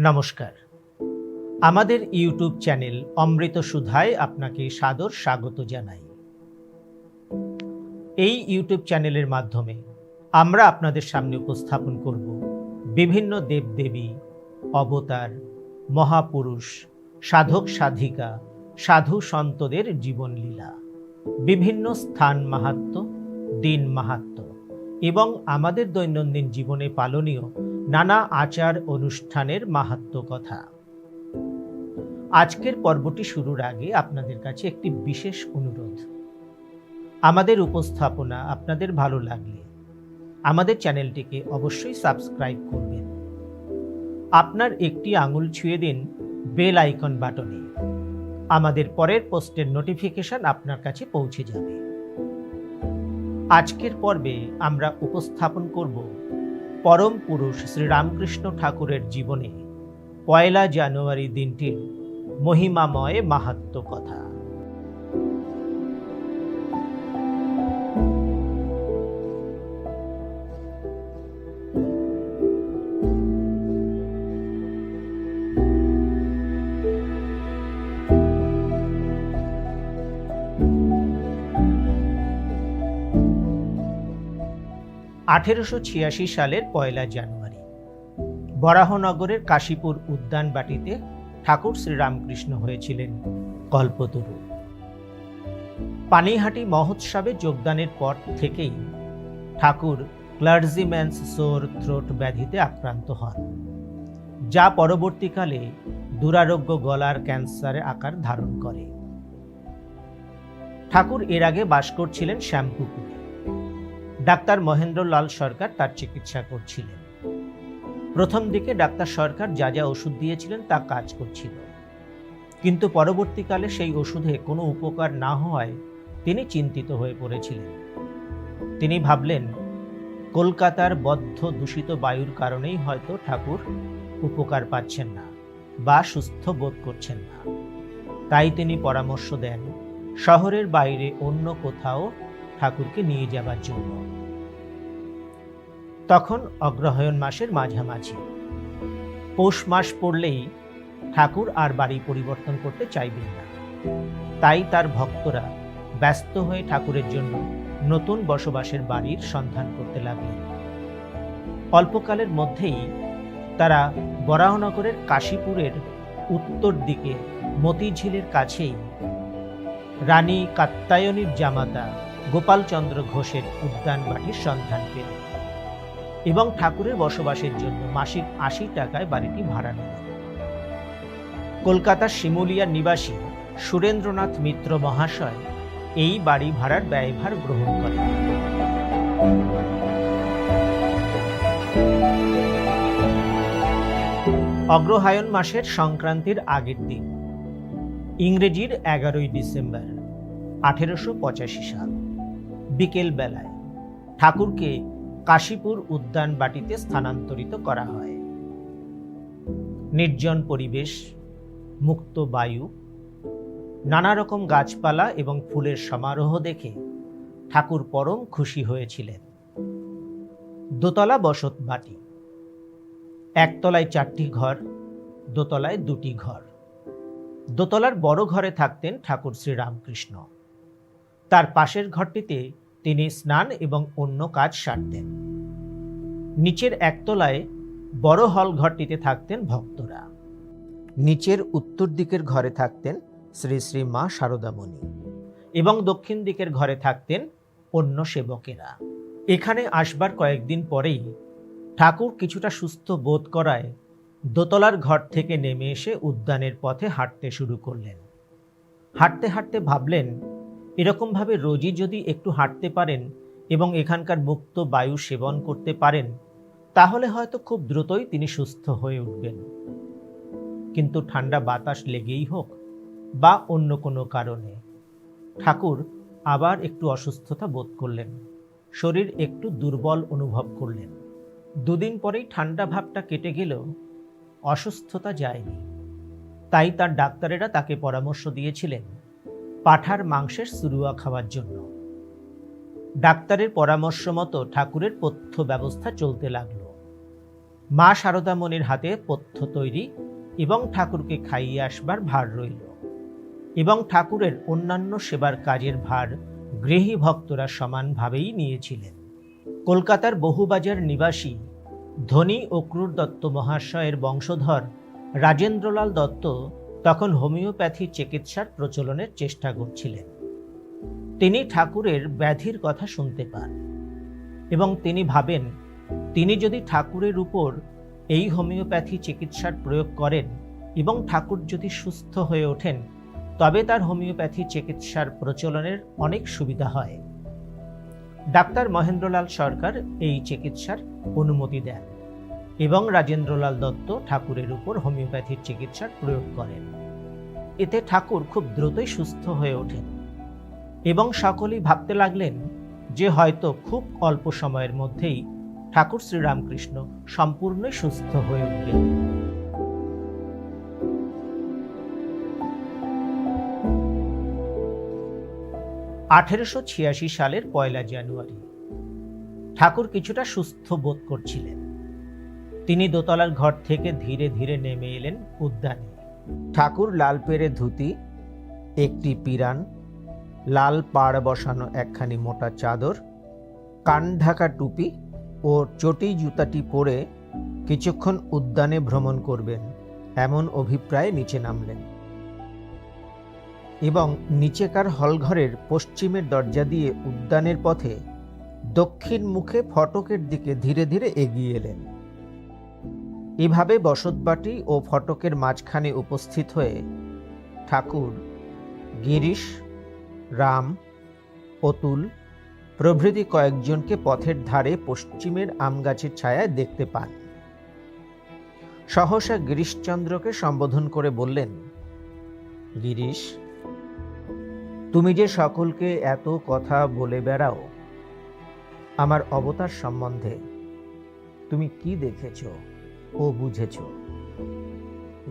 নমস্কার। আমাদের YouTube channel অমৃত সুধায় আপনাকে সাদর স্বাগত জানাই। এই ইউটিউব চ্যানেলের মাধ্যমে আমরা আপনাদের সামনে উপস্থাপন করব বিভিন্ন দেবদেবী, অবতার, মহাপুরুষ, সাধক সাধিকা, সাধু সন্তদের জীবনলীলা, বিভিন্ন স্থান মাহাত্ম্য দিন মাহাত্ম্য এবং আমাদের দৈনন্দিন জীবনে পালনীয় নানা আচার অনুষ্ঠানের মাহাত্ম কথা। আজকের পর্বটি শুরুর আগে আপনাদের কাছে একটি বিশেষ অনুরোধ। আমাদের উপস্থাপনা আপনাদের ভালো লাগলে আমাদের চ্যানেলটিকে অবশ্যই সাবস্ক্রাইব করবেন। আপনার একটি আঙুল ছুঁয়ে দিন বেল আইকন বাটনে। আমাদের পরের পোস্টের নোটিফিকেশন আপনার কাছে পৌঁছে যাবে। আজকের পর্বে আমরা উপস্থাপন করব পরম পুরুষ শ্রীরামকৃষ্ণ ঠাকুরের জীবনে পয়লা জানুয়ারি দিনটির মহিমাময় মাহাত্ম কথা। আঠেরোশো ছিয়াশি সালের পয়লা জানুয়ারি। বরাহনগরের কাশীপুর উদ্যান বাটিতে ঠাকুর শ্রীরামকৃষ্ণ হয়েছিলেন কল্পতরু। পানিহাটি মহোৎসবে যোগদানের পর থেকেই ঠাকুর ক্লার্জিম্যান্স সোর থ্রোট ব্যাধিতে আক্রান্ত হন, যা পরবর্তীকালে দুরারোগ্য গলার ক্যান্সারে আকার ধারণ করে। ঠাকুর এর আগে বাস করছিলেন শ্যামপুকুরে। ডাক্তার মহেন্দ্রলাল সরকার তার চিকিৎসা করছিলেন। প্রথম দিকে ডাক্তার সরকার যা যা ওষুধ দিয়েছিলেন তা কাজ করছিল। কিন্তু পরবর্তীকালে সেই ওষুধে কোনো উপকার না হওয়ায় তিনি চিন্তিত হয়ে পড়েছিলেন। তিনি ভাবলেন, কলকাতার বদ্ধ দূষিত বায়ুর কারণেই হয়তো ঠাকুর উপকার পাচ্ছেন না বা সুস্থ বোধ করছেন না। তাই তিনি পরামর্শ দেন, শহরের বাইরে অন্য কোথাও ঠাকুরকে নিয়ে যাবার জন্য। তখন অগ্রহায়ণ মাসের মাঝামাঝি। পৌষ মাস পড়লেই ঠাকুর আর বাড়ি পরিবর্তন করতে চাইবেন না। তাই তার ভক্তরা ব্যস্ত হয়ে ঠাকুরের জন্য নতুন বসবাসের বাড়ির সন্ধান করতে লাগলেন। অল্পকালের মধ্যেই তারা বরাহনগরের কাশীপুরের উত্তর দিকে মতিঝিলের কাছেই রানী কাত্তায়নীর জামাতা গোপালচন্দ্র ঘোষের উদ্যান বাটির সন্ধান পেলেন এবং ঠাকুরের বসবাসের জন্য মাসিক আশি টাকায় বাড়িটি ভাড়া নিল কলকাতার শিমুলিয়ার নিবাসী সুরেন্দ্রনাথ মিত্র মহাশয় এই বাড়ি ভাড়ার ব্যয়ভার গ্রহণ করেন। অগ্রহায়ণ মাসের সংক্রান্তির আগের দিন, ইংরেজির এগারোই ডিসেম্বর, আঠেরোশো পঁচাশি সাল। বিকেল বেলায় ঠাকুরকে কাশীপুর উদ্যান বাটিতে স্থানান্তরিত করা হয়। নির্জন পরিবেশ, মুক্ত বায়ু নানা রকম গাছপালা এবং ফুলের সমারোহ দেখে ঠাকুর পরম খুশি হয়েছিলেন। দোতলা বসত বাটি, একতলায় চারটি ঘর, দোতলায় দুটি ঘর। দোতলার বড় ঘরে থাকতেন ঠাকুর শ্রীরামকৃষ্ণ। তার পাশের ঘরটিতে তিনি স্নান এবং অন্য কাজ সারতেন। নিচের একতলায় বড় হল ঘরটিতে থাকতেন ভক্তরা। নিচের উত্তর দিকের ঘরে থাকতেন শ্রী শ্রী মা শারদামণি এবং দক্ষিণ দিকের ঘরে থাকতেন অন্য সেবকেরা। এখানে আসবার কয়েকদিন পরেই ঠাকুর কিছুটা সুস্থ বোধ করায় দোতলার ঘর থেকে নেমে এসে উদ্যানের পথে হাঁটতে শুরু করলেন। হাঁটতে হাঁটতে ভাবলেন এরকমভাবে রোজই যদি একটু হাঁটতে পারেন এবং এখানকার মুক্ত বায়ু সেবন করতে পারেন, তাহলে হয়তো খুব দ্রুতই তিনি সুস্থ হয়ে উঠবেন। কিন্তু ঠান্ডা বাতাস লেগেই হোক বা অন্য কোনো কারণে, ঠাকুর আবার একটু অসুস্থতা বোধ করলেন, শরীর একটু দুর্বল অনুভব করলেন। দুদিন পরেই ঠান্ডা ভাবটা কেটে গেলেও অসুস্থতা যায়নি। তাই তার ডাক্তারেরা তাকে পরামর্শ দিয়েছিলেন পাঠার মাংসের সুরুয়া খাওয়ার জন্য। ডাক্তারের পরামর্শ মতো ঠাকুরের পথ্য ব্যবস্থা চলতে লাগল। মা শারদামণির হাতে পথ্য তৈরি এবং ঠাকুরকে খাইয়ে আসবার ভার রইল এবং ঠাকুরের অন্যান্য সেবার কাজের ভার গৃহী ভক্তরা সমানভাবেই নিয়েছিলেন। কলকাতার বহুবাজার নিবাসী ধনী ও ক্রূর দত্ত মহাশয়ের বংশধর রাজেন্দ্রলাল দত্ত তখন হোমিওপ্যাথি চিকিৎসার প্রচলনের চেষ্টা করছিলেন। তিনি ঠাকুরের ব্যাধির কথা শুনতে পান এবং তিনি ভাবেন, তিনি যদি ঠাকুরের উপর এই হোমিওপ্যাথি চিকিৎসার প্রয়োগ করেন এবং ঠাকুর যদি সুস্থ হয়ে ওঠেন, তবে তার হোমিওপ্যাথি চিকিৎসার প্রচলনের অনেক সুবিধা হয়। ডাক্তার মহেন্দ্রলাল সরকার এই চিকিৎসার অনুমতি দেন। এবং রাজেন্দ্রলাল দত্ত ঠাকুরের উপর হোমিওপ্যাথির চিকিৎসার প্রয়োগ করেন। এতে ঠাকুর খুব দ্রুতই সুস্থ হয়ে ওঠেন এবং সকলেই ভাবতে লাগলেন যে হয়তো খুব অল্প সময়ের মধ্যেই ঠাকুর শ্রীরামকৃষ্ণ সম্পূর্ণ সুস্থ হয়ে উঠবেন। আঠেরোশো ছিয়াশি সালের পয়লা জানুয়ারি। ঠাকুর কিছুটা সুস্থ বোধ করছিলেন। তিনি দোতলার ঘর থেকে ধীরে ধীরে নেমে এলেন উদ্যানে। ঠাকুর লাল পেরে ধুতি, একটি পিরান, লাল পাড় বসানো একখানি মোটা চাদর, কান ঢাকা টুপি ও চটি জুতাটি পরে কিছুক্ষণ উদ্যানে ভ্রমণ করবেন, এমন অভিপ্রায়ে নিচে নামলেন। এবং নিচেকার হলঘরের পশ্চিমের দরজা দিয়ে উদ্যানের পথে দক্ষিণ মুখে ফটকের দিকে ধীরে ধীরে এগিয়ে এলেন। এভাবে বসতবাটি ও ফটকের মাঝখানে উপস্থিত হয়ে ঠাকুর, গিরিশ, রাম, অতুল প্রভৃতি কয়েকজনকে পথের ধারে পশ্চিমের আম গাছের ছায়ায় দেখতে পান। সহসা গিরিশচন্দ্রকে সম্বোধন করে বললেন, গিরিশ, তুমি যে সকলকে এত কথা বলে বেড়াও, আমার অবতার সম্বন্ধে তুমি কি দেখেছ? ও বুঝেছ।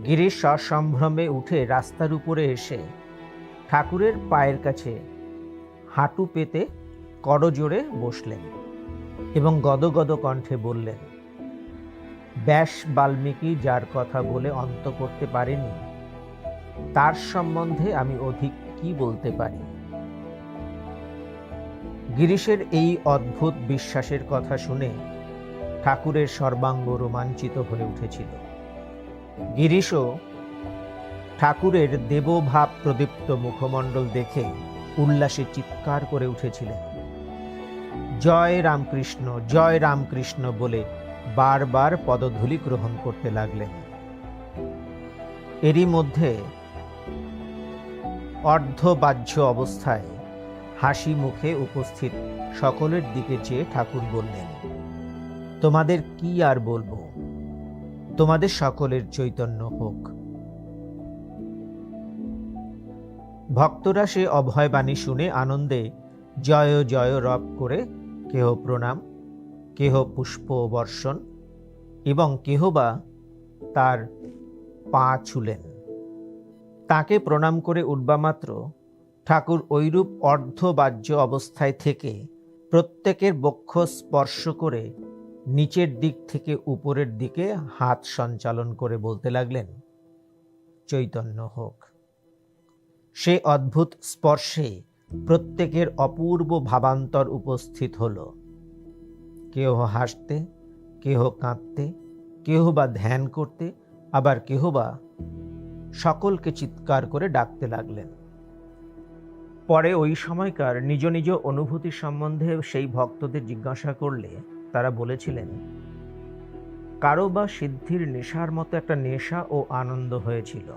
গিরিশ সসম্ভ্রমে উঠে রাস্তার উপরে এসে ঠাকুরের পায়ের কাছে হাঁটু পেতে করজোড়ে বসলেন এবং গদগদ কণ্ঠে বললেন, ব্যাস বাল্মীকি, যার কথা বলে অন্ত করতে পারেনি, তার সম্বন্ধে আমি অধিক কি বলতে পারি? গিরিশের এই অদ্ভুত বিশ্বাসের কথা শুনে ঠাকুরের সর্বাঙ্গ রোমাঞ্চিত হয়ে উঠেছিল। গিরিশও ঠাকুরের দেবভাব প্রদীপ্ত মুখমণ্ডল দেখে উল্লাসে চিৎকার করে উঠেছিলেন। জয় রামকৃষ্ণ জয় রামকৃষ্ণ বলে বারবার পদধূলি গ্রহণ করতে লাগলেন। এরই মধ্যে অর্ধবাহ্য অবস্থায় হাসি মুখে উপস্থিত সকলের দিকে চেয়ে ঠাকুর বললেন তোমাদের কি আর বলব? তোমাদের সকলের চৈতন্য হোক। ভক্তরা সে অভয়বাণী শুনে আনন্দে জয় জয় রব করে কেহ প্রণাম, কেহ পুষ্প বর্ষণ এবং কেহ বা তার পা ছুলেন। তাকে প্রণাম করে উঠবামাত্র ঠাকুর ঐরূপ অর্ধবাহ্য অবস্থায় থেকে প্রত্যেকের বক্ষ স্পর্শ করে নিচের দিক থেকে উপরের দিকে হাত সঞ্চালন করে বলতে লাগলেন, চৈতন্য হোক। সে অদ্ভুত স্পর্শে প্রত্যেকের অপূর্ব ভাবান্তর উপস্থিত হল। কেহ হাসতে, কেহ কাঁদতে, কেহ বা ধ্যান করতে, আবার কেহ বা সকলকে চিৎকার করে ডাকতে লাগলেন। পরে ওই সময়কার নিজ নিজ অনুভূতি সম্বন্ধে সেই ভক্তদের জিজ্ঞাসা করলে তারা বলেছিলেন, কারও বা সিদ্ধির নেশার মতো একটা নেশা ও আনন্দ হয়েছিল।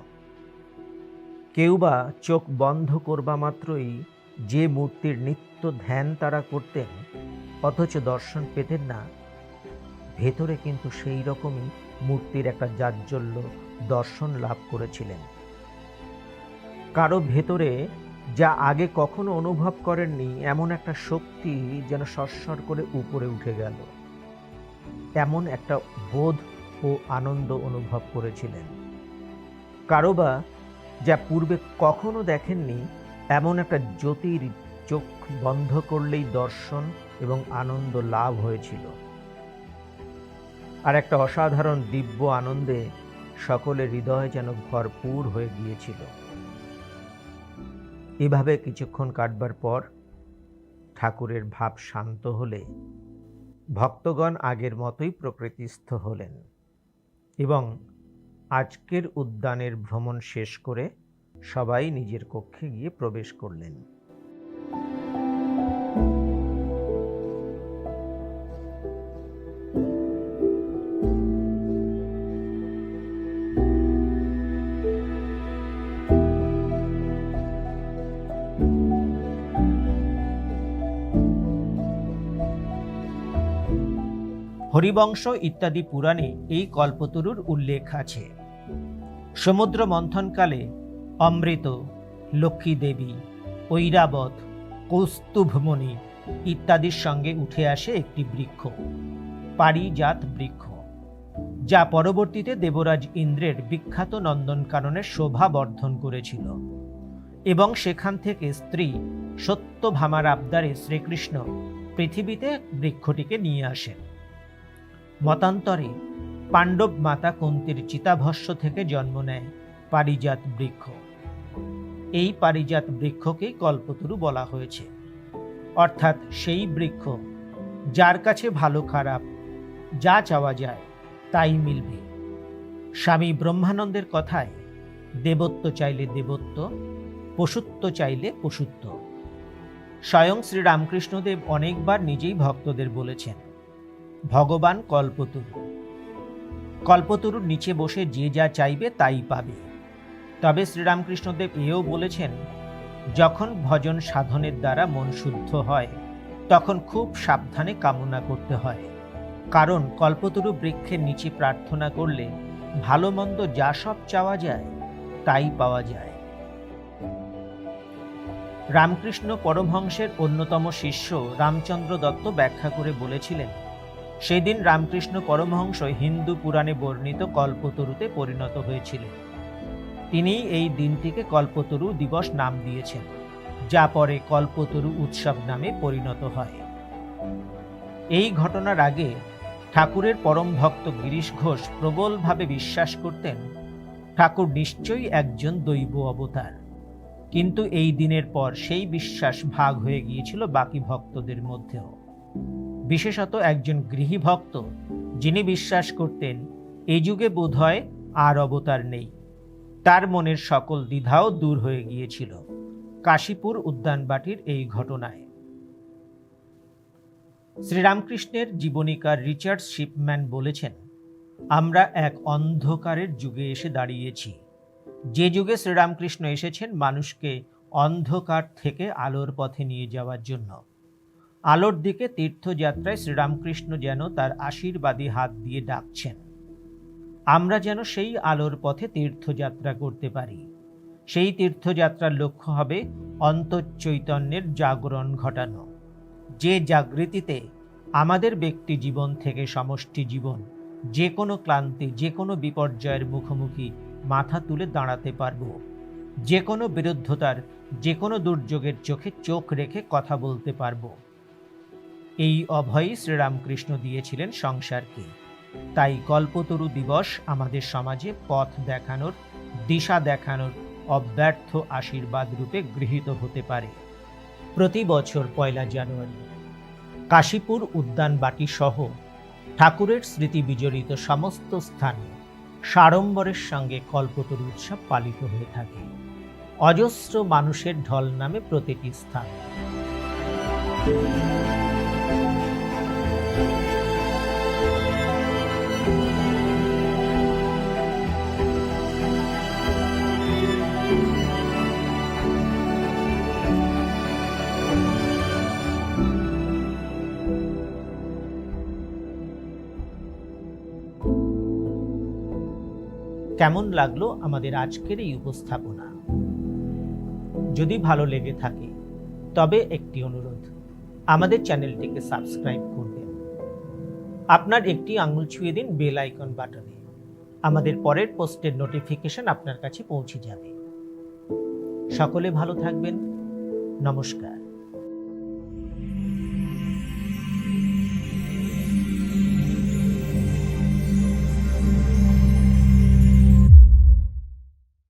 কেউ বা চোখ বন্ধ করবা মাত্রই যে মূর্তির নিত্য ধ্যান তারা করতেন, অথচ দর্শন পেতেন না, ভেতরে কিন্তু সেই রকমই মূর্তির একটা জাজ্জল্য দর্শন লাভ করেছিলেন। কারও ভেতরে যা আগে কখনো অনুভব করেননি, এমন একটা শক্তি যেন সস্বর করে উপরে উঠে গেল। এমন একটা বোধ ও আনন্দ অনুভব করেছিলেন। কারও বা যা পূর্বে কখনো দেখেননি, এমন একটা জ্যোতির চোখ বন্ধ করলেই দর্শন এবং আনন্দ লাভ হয়েছিল। আর একটা অসাধারণ দিব্য আনন্দে সকলের হৃদয় যেন ভরপুর হয়ে গিয়েছিল। এভাবে কিছুক্ষণ কাটবার পর ঠাকুরের ভাব শান্ত হলে ভক্তগণ আগের মতোই প্রকৃতিস্থ হলেন এবং আজকের উদ্যানের ভ্রমণ শেষ করে সবাই নিজের কক্ষে গিয়ে প্রবেশ করলেন। হরিবংশ ইত্যাদি পুরাণে এই কল্পতরুর উল্লেখ আছে। সমুদ্র মন্থনকালে অমৃত লক্ষ্মী দেবী ঐরাবত, কৌস্তুভমণি ইত্যাদির সঙ্গে উঠে আসে একটি বৃক্ষ, পারিজাত বৃক্ষ, যা পরবর্তীতে দেবরাজ ইন্দ্রের বিখ্যাত নন্দনকাননের শোভা বর্ধন করেছিল এবং সেখান থেকে স্ত্রী সত্যভামার আবদারে শ্রীকৃষ্ণ পৃথিবীতে বৃক্ষটিকে নিয়ে আসেন। মতান্তরে পাণ্ডব মাতা কুন্তির চিতাভস্য থেকে জন্ম নেয় পারিজাত বৃক্ষ। এই পারিজাত বৃক্ষকেই কল্পতরু বলা হয়েছে। অর্থাৎ সেই বৃক্ষ যার কাছে ভালো খারাপ যা চাওয়া যায় তাই মিলবে। স্বামী ব্রহ্মানন্দের কথায়, দেবত্ব চাইলে দেবত্ব, পশুত্ব চাইলে পশুত্ব। স্বয়ং শ্রীরামকৃষ্ণদেব অনেকবার নিজেই ভক্তদের বলেছেন ভগবান কল্পতরু। কল্পতরুর নিচে বসে যে যা চাইবে তাই পাবে। তবে শ্রীরামকৃষ্ণদেব এও বলেছেন, যখন ভজন সাধনের দ্বারা মন শুদ্ধ হয়, তখন খুব সাবধানে কামনা করতে হয়। কারণ কল্পতরু বৃক্ষের নিচে প্রার্থনা করলে ভালো মন্দ যা সব চাওয়া যায়, তাই পাওয়া যায়। রামকৃষ্ণ পরমহংসের অন্যতম শিষ্য রামচন্দ্র দত্ত ব্যাখ্যা করে বলেছিলেন সেদিন রামকৃষ্ণ পরমহংস হিন্দু পুরাণে বর্ণিত কল্পতরুতে পরিণত হয়েছিলেন। তিনি এই দিনটিকে কল্পতরু দিবস নাম দিয়েছেন, যা পরে কল্পতরু উৎসব নামে পরিণত হয়। এই ঘটনার আগে ঠাকুরের পরম ভক্ত গিরিশ ঘোষ প্রবলভাবে বিশ্বাস করতেন, ঠাকুর নিশ্চয়ই একজন দৈব অবতার। কিন্তু এই দিনের পর সেই বিশ্বাস ভাগ হয়ে গিয়েছিল বাকি ভক্তদের মধ্যেও। বিশেষত একজন গৃহী ভক্ত যিনি বিশ্বাস করতেন এই যুগে বোধহয় আর অবতার নেই। তার মনের সকল দ্বিধাও দূর হয়ে গিয়েছিল কাশীপুর উদ্যানবাটির এই ঘটনায়। শ্রীরামকৃষ্ণের জীবনীকার রিচার্ড শিপম্যান বলেছেন, আমরা এক অন্ধকারের যুগে এসে দাঁড়িয়েছি। যে যুগে শ্রীরামকৃষ্ণ এসেছেন মানুষকে অন্ধকার থেকে আলোর পথে নিয়ে যাওয়ার জন্য। আলোর দিকে তীর্থযাত্রায় শ্রীরামকৃষ্ণ যেন তার আশীর্বাদী হাত দিয়ে ডাকছেন। আমরা যেন সেই আলোর পথে তীর্থযাত্রা করতে পারি। সেই তীর্থযাত্রার লক্ষ্য হবে অন্তঃচৈতন্যের জাগরণ ঘটানো। যে জাগৃতিতে আমাদের ব্যক্তি জীবন থেকে সমষ্টি জীবন, যে কোনো ক্লান্তি, যে কোনো বিপর্যয়ের মুখোমুখি মাথা তুলে দাঁড়াতে পারব। যে কোনো বিরুদ্ধতার, যে কোনো দুর্যোগের চোখে চোখ রেখে কথা বলতে পারব। এই অভয়ই শ্রীরামকৃষ্ণ দিয়েছিলেন সংসারকে। তাই কল্পতরু দিবস আমাদের সমাজে পথ দেখানোর, দিশা দেখানোর অব্যর্থ আশীর্বাদ রূপে গৃহীত হতে পারে। প্রতি বছর পয়লা জানুয়ারি কাশীপুর উদ্যানবাটি সহ ঠাকুরের স্মৃতি বিজড়িত সমস্ত স্থানে সাড়ম্বরের সঙ্গে কল্পতরু উৎসব পালিত হয়ে থাকে। অজস্র মানুষের ঢল নামে প্রতিটি স্থান। কেমন লাগল আমাদের আজকের এই উপস্থাপনা? যদি ভালো লেগে থাকে, তবে একটি অনুরোধ, আমাদের চ্যানেলটিকে সাবস্ক্রাইব করবেন। আপনার একটি আঙুল ছুঁয়ে দিন বেল আইকন বাটনে। আমাদের পরের পোস্টের নোটিফিকেশন আপনার কাছে পৌঁছে যাবে। সকলে ভালো থাকবেন। নমস্কার।